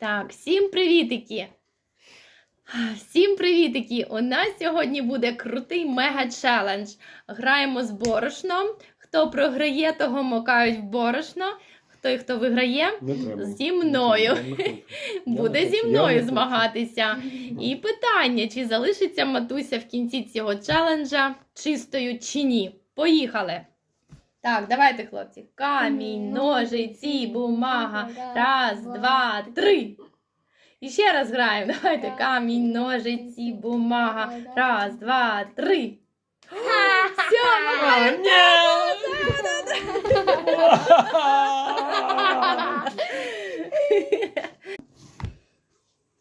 Так, всім привітики! Всім привітики! У нас сьогодні буде крутий мега-челендж. Граємо з борошном. Хто програє, того мокають в борошно. Хто хто виграє, Зі мною. Буде зі мною змагатися. І питання, чи залишиться матуся в кінці цього челенджа чистою чи ні. Поїхали! Так, давайте, хлопці. Камінь, ножиці, бумага. Раз, два, три. І ще раз граємо. Давайте. Камінь, ножиці, бумага. Раз, два, три. Все, А!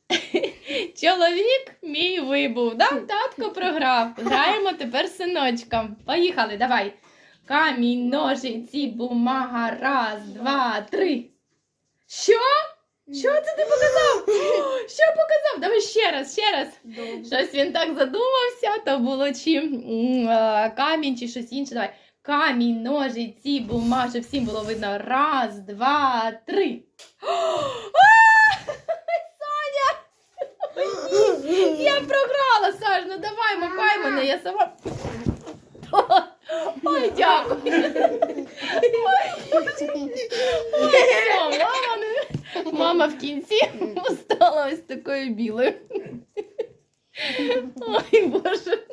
Чоловік мій вибув. Да? Татко програв. Граємо тепер синочком. Поїхали, давай. Камінь, ножиці, бумага. Раз, два, три. Що? Що це ти показав? Що показав? Давай ще раз, ще раз. Щось він так задумався, то було чи камінь, чи щось інше. Давай. Камінь, ножиці, бумага, щоб всім було видно. Раз, два, три. Саня! Ой, Я програла, Саш, ну давай, макай мене, я сама. Ой, дякую. Ой, все, мама, не... мама в кінці стала ось такою білою. Ой, Боже.